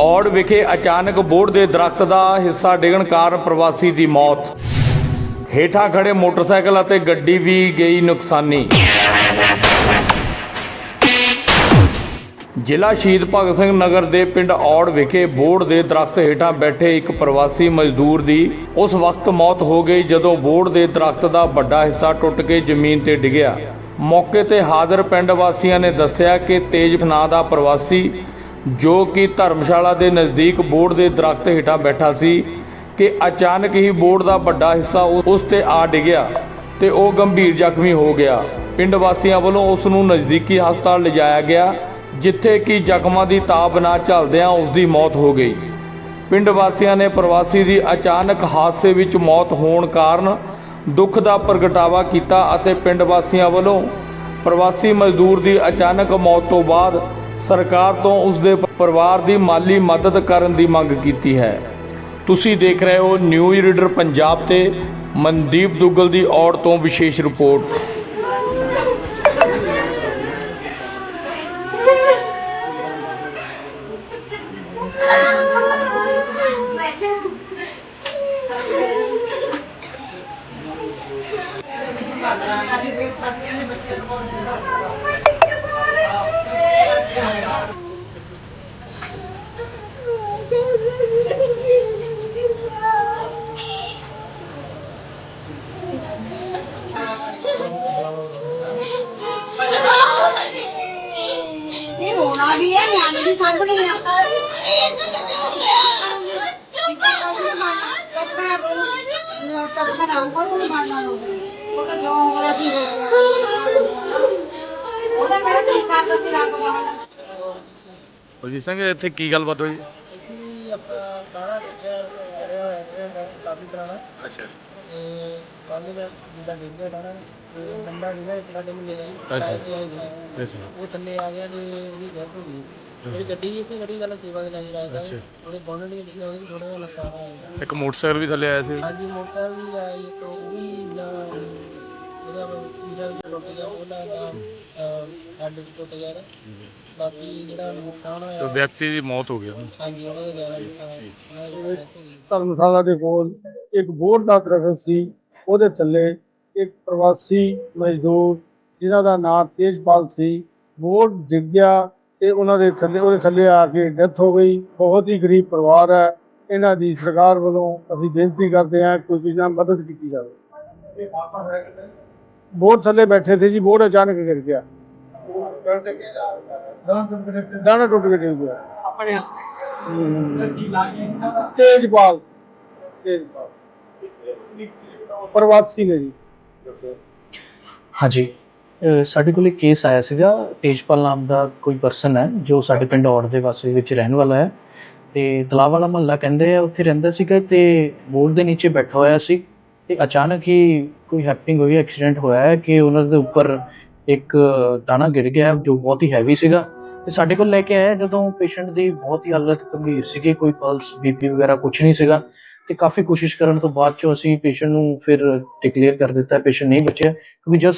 ਔੜ ਵਿਖੇ ਅਚਾਨਕ ਬੋਰਡ ਦੇ ਦਰਖਤ ਦਾ ਹਿੱਸਾ ਡਿੱਗਣ ਕਾਰਨ ਪ੍ਰਵਾਸੀ ਦੀ ਮੌਤ। ਹੇਠਾਂ ਖੜੇ ਮੋਟਰਸਾਈਕਲ ਅਤੇ ਗੱਡੀ ਵੀ ਗਈ ਨੁਕਸਾਨੀ। ਜ਼ਿਲ੍ਹਾ ਸ਼ਹੀਦ ਭਗਤ ਸਿੰਘ ਨਗਰ ਦੇ ਪਿੰਡ ਔੜ ਵਿਖੇ ਬੋਰਡ ਦੇ ਦਰਖਤ ਹੇਠਾਂ ਬੈਠੇ ਇੱਕ ਪ੍ਰਵਾਸੀ ਮਜ਼ਦੂਰ ਦੀ ਉਸ ਵਕਤ ਮੌਤ ਹੋ ਗਈ ਜਦੋਂ ਬੋਰਡ ਦੇ ਦਰਖਤ ਦਾ ਵੱਡਾ ਹਿੱਸਾ ਟੁੱਟ ਕੇ ਜ਼ਮੀਨ ਤੇ ਡਿੱਗਿਆ। ਮੌਕੇ ਤੇ ਹਾਜ਼ਰ ਪਿੰਡ ਵਾਸੀਆਂ ਨੇ ਦੱਸਿਆ ਕਿ ਤੇਜ ਨਾਂ ਦਾ ਪ੍ਰਵਾਸੀ ਜੋ ਕਿ ਧਰਮਸ਼ਾਲਾ ਦੇ ਨਜ਼ਦੀਕ ਬੋਰਡ ਦੇ ਦਰਖਤ ਹੇਠਾਂ ਬੈਠਾ ਸੀ ਕਿ ਅਚਾਨਕ ਹੀ ਬੋਰਡ ਦਾ ਵੱਡਾ ਹਿੱਸਾ ਉਸ ਤੇ ਆ ਡਿੱਗਿਆ ਤੇ ਉਹ ਗੰਭੀਰ ਜ਼ਖਮੀ ਹੋ ਗਿਆ। ਪਿੰਡ ਵਾਸੀਆਂ ਵੱਲੋਂ ਉਸ ਨੂੰ ਨਜ਼ਦੀਕੀ ਹਸਪਤਾਲ ਲਿਜਾਇਆ ਗਿਆ, ਜਿੱਥੇ ਕਿ ਜ਼ਖਮਾਂ ਦੀ ਤਾਬ ਨਾ ਝੱਲਦਿਆਂ ਉਸ ਦੀ ਮੌਤ ਹੋ ਗਈ। ਪਿੰਡ ਵਾਸੀਆਂ ਨੇ ਪ੍ਰਵਾਸੀ ਦੀ ਅਚਾਨਕ ਹਾਦਸੇ ਵਿੱਚ ਮੌਤ ਹੋਣ ਕਾਰਨ ਦੁੱਖ ਦਾ ਪ੍ਰਗਟਾਵਾ ਕੀਤਾ ਅਤੇ ਪਿੰਡ ਵਾਸੀਆਂ ਵੱਲੋਂ ਪ੍ਰਵਾਸੀ ਮਜ਼ਦੂਰ ਦੀ ਅਚਾਨਕ ਮੌਤ ਤੋਂ ਬਾਅਦ ਸਰਕਾਰ ਤੋਂ ਉਸ ਦੇ ਪਰਿਵਾਰ ਦੀ ਮਾਲੀ ਮਦਦ ਕਰਨ ਦੀ ਮੰਗ ਕੀਤੀ ਹੈ। ਤੁਸੀਂ ਦੇਖ ਰਹੇ ਹੋ ਨਿਊਜ਼ ਰੀਡਰ ਪੰਜਾਬ ਤੇ ਮਨਦੀਪ ਦੁੱਗਲ ਦੀ ਔੜ ਤੋਂ ਵਿਸ਼ੇਸ਼ ਰਿਪੋਰਟ। ਇਹ ਵੀ ਹੈ ਨਿਆਣੇ ਵੀ ਸਾਂਭਣੇ ਆ। ਸਭ ਨਾਮ ਕੋ ਨਹੀਂ ਮਾਰਨਾ ਉਹ ਤਾਂ ਜੋ ਹੋਇਆ ਸੀ ਹੋ ਗਿਆ ਉਹਦਾ ਕਿਹੜਾ ਤਰੀਕਾ ਕਰਦਾ ਸੀ ਰੱਬ ਦਾ ਬਲਜੀਤ ਸਿੰਘ ਇੱਥੇ ਕੀ ਗੱਲਬਾਤ ਹੋਈ? ਕਿ ਆਪਣਾ ਗਾਣਾ ਦੇਖਿਆ ਰਿਹਾ ਹੋਇਆ ਹੈ ਕਾਫੀ ਪੁਰਾਣਾ। ਅੱਛਾ। ਤੇ ਕੱਲ ਦਾ ਜਿੱਦਾਂ ਦੇਖਿਆ ਗਾਣਾ ਤੇ ਬੰਦਾ ਜਿਹੜਾ ਇੱਕ ਸਾਡੇ ਮਿਲੇ ਸੀ ਅੱਛਾ। ਅੱਛਾ ਅੱਛਾ। ਉਹ ਥੱਲੇ ਆ ਗਿਆ ਤੇ ਉਹਦੀ ਡੈਥ ਹੋ ਗਈ। ਜਿਹੜੀ ਗੱਡੀ ਸੀ ਗੱਡੀ ਵਾਲਾ ਸੇਵਾ ਦੇ ਨਜ਼ਰ ਆਇਆ ਅੱਛਾ। ਸੀ ਉਹਦੇ ਬੋਨਟ ਦੀ ਜਿਹੜੀ ਉਹਦੀ ਥੋੜਾ ਜਿਹਾ ਨੁਕਸਾਨ ਹੋਇਆ। ਇੱਕ ਮੋਟਰਸਾਈਕਲ ਵੀ ਥੱਲੇ ਆਇਆ ਸੀ। ਹਾਂਜੀ ਮੋਟਰਸਾਈਕਲ ਵੀ ਆਈ ਇੱਕ ਉਹ ਵੀ ਨਾ ਇਹਦਾ ਸ਼ੀਸ਼ਾ ਵੀ ਟੁੱਟ ਗਿਆ ਉਹਦਾ ਨਾ ਹੈਡ ਵੀ ਟੁੱਟ ਗਿਆ ਇਹਦਾ। ਬਾਕੀ ਜਿਹੜਾ ਨੁਕਸਾਨ ਹੋਇਆ ਵਿਅਕਤੀ ਦੀ ਮੌਤ ਹੋ ਗਈ ਹਾਂਜੀ ਉਹਦਾ ਤਾਂ ਜ਼ਿਆਦਾ ਨੁਕਸਾਨ ਹੋਇਆ। ਉਹਦੀ death ਹੋ ਗਈ ਧਰਮਸ਼ਾਲਾ ਦੇ ਕੋਲ ਇੱਕ ਬੋਰਡ ਦਾ ਦਰਖਤ ਸੀ। ਉਹਦੇ ਥੱਲੇ ਇੱਕ ਪ੍ਰਵਾਸੀ ਮਜ਼ਦੂਰ ਜਿਨ੍ਹਾਂ ਦਾ ਨਾਮ ਤੇਜਪਾਲ ਸੀ। ਬੋਰਡ ਡਿੱਗ ਗਿਆ ਤੇ ਉਹਨਾਂ ਦੇ ਥੱਲੇ ਉਹਦੇ ਥੱਲੇ ਆ ਕੇ ਡੈਥ ਹੋ ਗਈ। ਬਹੁਤ ਹੀ ਗਰੀਬ ਪਰਿਵਾਰ ਹੈ। ਇਹਨਾਂ ਦੀ ਸਰਕਾਰ ਵੱਲੋਂ ਅਸੀਂ ਬੇਨਤੀ ਕਰਦੇ ਹਾਂ ਕੋਈ ਕਿਸੇ ਨਾਲ ਮਦਦ ਕੀਤੀ ਜਾਵੇ। ਬੋਰਡ ਥੱਲੇ ਬੈਠੇ ਸੀ ਜੀ ਬੋਰਡ ਅਚਾਨਕ ਗਿਰ ਗਿਆ। ਦਾਣਾ ਟੁੱਟ ਕੇ ਡਿੱਗ ਗਿਆ। ਆਪਣੇ ਤੇਜਪਾਲ। ਤੇਜਪਾਲ। ਪ੍ਰਵਾਸੀ ਨੇ ਜੀ। ਹਾਂਜੀ। ਸਾਡੇ ਕੋਲ ਇੱਕ ਕੇਸ ਆਇਆ ਸੀਗਾ। ਤੇਜਪਾਲ ਨਾਮ ਦਾ ਕੋਈ ਪਰਸਨ ਹੈ ਜੋ ਸਾਡੇ ਪਿੰਡ ਔੜ ਦੇ ਵਾਸੀ ਵਿੱਚ ਰਹਿਣ ਵਾਲਾ ਹੈ। ਤੇ ਤਲਾਬ ਵਾਲਾ ਮਹੱਲਾ ਕਹਿੰਦੇ ਆ ਉੱਥੇ ਰਹਿੰਦਾ ਸੀਗਾ ਤੇ ਬੋਰਡ ਦੇ ਨੀਚੇ ਬੈਠਾ ਹੋਇਆ ਸੀ। ਤੇ ਅਚਾਨਕ ਹੀ ਕੋਈ ਹੈਪਨਿੰਗ ਹੋਈ ਐਕਸੀਡੈਂਟ ਹੋਇਆ ਹੈ ਕਿ ਉਹਨਾਂ ਦੇ ਉੱਪਰ ਇੱਕ ਦਾਣਾ ਗਿਰ ਗਿਆ ਜੋ ਬਹੁਤ ਹੀ ਹੈਵੀ ਸੀਗਾ। ਤੇ ਸਾਡੇ ਕੋਲ ਲੈ ਕੇ ਆਇਆ ਜਦੋਂ ਪੇਸ਼ੈਂਟ ਦੀ ਬਹੁਤ ਹੀ ਹਾਲਤ ਗੰਭੀਰ ਸੀਗੀ, ਕੋਈ ਪਲਸ ਬੀਪੀ ਵਗੈਰਾ ਕੁਝ ਨਹੀਂ ਸੀਗਾ। ਤੇ ਕਾਫੀ ਕੋਸ਼ਿਸ਼ ਕਰਨ ਤੋਂ ਬਾਅਦ ਚੋਂ ਅਸੀਂ ਪੇਸ਼ੈਂਟ ਨੂੰ ਫਿਰ ਡਿਕਲੇਅਰ ਕਰ ਦਿੱਤਾ ਪੇਸ਼ੈਂਟ ਨਹੀਂ ਬਚਿਆ, ਕਿਉਂਕਿ ਜਦ